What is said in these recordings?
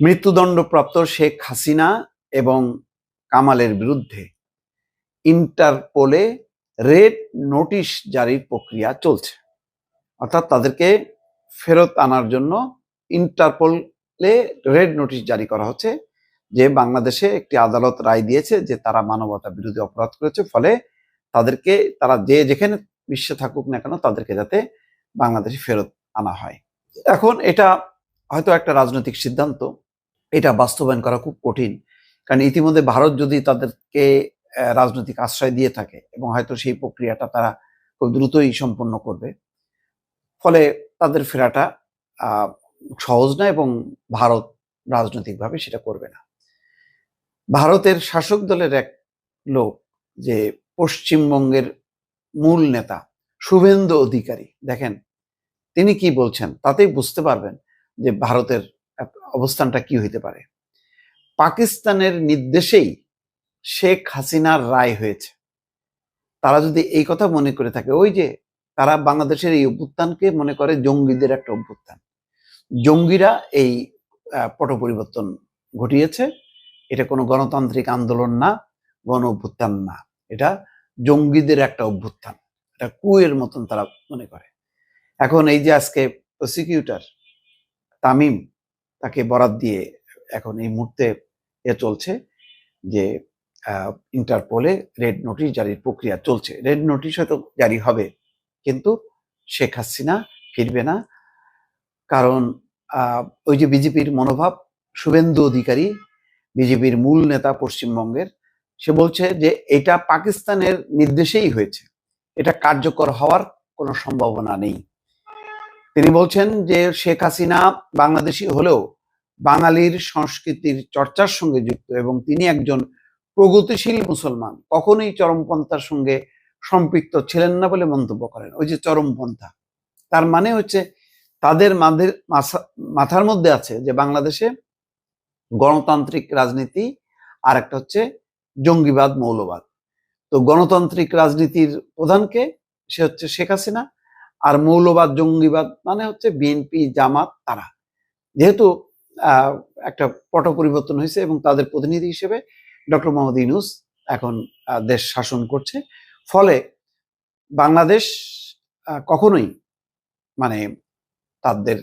মৃত্যুদণ্ডপ্রাপ্ত শেখ হাসিনা এবং কামালের বিরুদ্ধে ইন্টারপোলে রেড নোটিশ জারির প্রক্রিয়া চলছে। অর্থাৎ তাদেরকে ফেরত আনার জন্য ইন্টারপোলে রেড নোটিশ জারি করা হচ্ছে, যে বাংলাদেশে একটি আদালত রায় দিয়েছে যে তারা মানবতা বিরোধী অপরাধ করেছে, ফলে তাদেরকে তারা যে যেখানে বিশ্বে থাকুক না কেন তাদেরকে যাতে বাংলাদেশে ফেরত আনা হয়। এখন এটা হয়তো একটা রাজনৈতিক সিদ্ধান্ত এটা বাস্তবায়ন করা খুব কঠিন। কারণ ইতিমধ্যে ভারত যদি তাদেরকে রাজনৈতিক আশ্রয় দিয়ে থাকে এবং হয়তো সেই প্রক্রিয়াটা তারা খুব দ্রুতই সম্পন্ন করবে, ফলে তাদের ফেরাটা সহজ না এবং ভারত রাজনৈতিকভাবে সেটা করবে না। ভারতের শাসক দলের এক লোক যে পশ্চিমবঙ্গের মূল নেতা, শুভেন্দু অধিকারী, দেখেন, তিনি কি বলছেন? তাতেই বুঝতে পারবেন যে ভারতের অবস্থানটা কি হইতে পারে? পাকিস্তানের নির্দেশেই শেখ হাসিনার রায় হয়েছে। তারা যদি এই কথা মনে করে থাকে, ওই যে তারা বাংলাদেশের এই অভ্যুত্থানকে মনে করে জঙ্গিদের একটা অভ্যুত্থান। জঙ্গিরা এই পট পরিবর্তন ঘটিয়েছে। এটা কোনো গণতান্ত্রিক আন্দোলন না, গণ অভ্যুত্থান না। এটা জঙ্গিদের একটা অভ্যুত্থান। এটা কুয়ের মতন তারা মনে করে। এখন এই যে আজকে প্রসিকিউটর তামিম তাকে বরাদ দিয়ে এখন এই মুহূর্তে এ চলছে যে ইন্টারপোলে রেড নোটিশ জারির প্রক্রিয়া চলছে। রেড নোটিশ হয়তো জারি হবে, কিন্তু শেখ হাসিনা ফিরবে না। কারণ ওই যে বিজেপির মনোভাব, শুভেন্দু অধিকারী, বিজেপির মূল নেতা পশ্চিমবঙ্গের, সে বলছে যে, এটা পাকিস্তানের নির্দেশেই হয়েছে। এটা কার্যকর হওয়ার কোনো সম্ভাবনা নেই। তিনি বলছেন যে শেখ হাসিনা বাংলাদেশি হলেও বাঙালির সংস্কৃতির চর্চার সঙ্গে যুক্ত এবং তিনি একজন প্রগতিশীল মুসলমান। কখনোই চরমপন্থার সঙ্গে সম্পৃক্ত ছিলেন না বলে মন্তব্য করেন। ওই যে চরমপন্থা, তার মানে হচ্ছে তাদের মাথার মধ্যে আছে যে বাংলাদেশে গণতান্ত্রিক রাজনীতি আর একটা হচ্ছে জঙ্গিবাদ, মৌলবাদ। তো গণতান্ত্রিক রাজনীতির প্রধানকে সে হচ্ছে শেখ হাসিনা আর মৌলবাদ, জঙ্গিবাদ মানে হচ্ছে বিএনপি জামাত, তারা। যেহেতু একটা পট পরিবর্তন হয়েছে এবং তাদের প্রতিনিধি হিসেবে ডক্টর মোহাম্মদ ইউনুস এখন দেশ শাসন করছে। ফলে বাংলাদেশ কখনোই মানে তাদের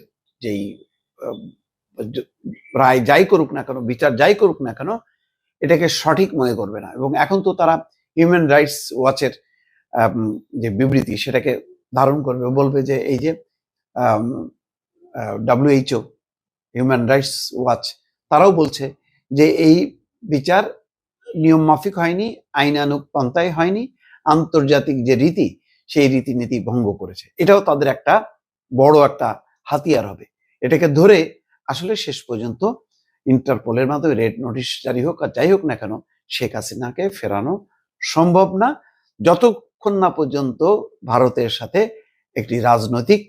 যেই রায় যাই করুক না কেন, বিচার যাই করুক না কেন, এটাকে সঠিক মনে করবে না। এবং এখন তো তারা হিউম্যান রাইটস ওয়াচের যে বিবৃতি, সেটাকে ধারণ করবে। বলবে যে, এই যে ডাব্লিউএইচও হিউম্যান রাইটস ওয়াচ তারাও বলছে যে, এই বিচার নিয়ম মাফিক হয়নি আইনানুক পন্থায় হয়নি, আন্তর্জাতিক যে রীতি, সেই রীতিনীতি ভঙ্গ করেছে। এটাও তাদের একটা বড় একটা হাতিয়ার হবে। এটাকে ধরে আসলে শেষ পর্যন্ত ইন্টারপোলের মাধ্যমে রেড নোটিশ জারি হোক আর যাই হোক না কেন, শেখ হাসিনাকে ফেরানো সম্ভব না। যতক্ষণ না পর্যন্ত ভারতের সাথে একটি রাজনৈতিক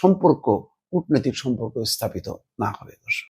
সম্পর্ক কূটনৈতিক সম্পর্ক স্থাপিত না হবে দর্শক।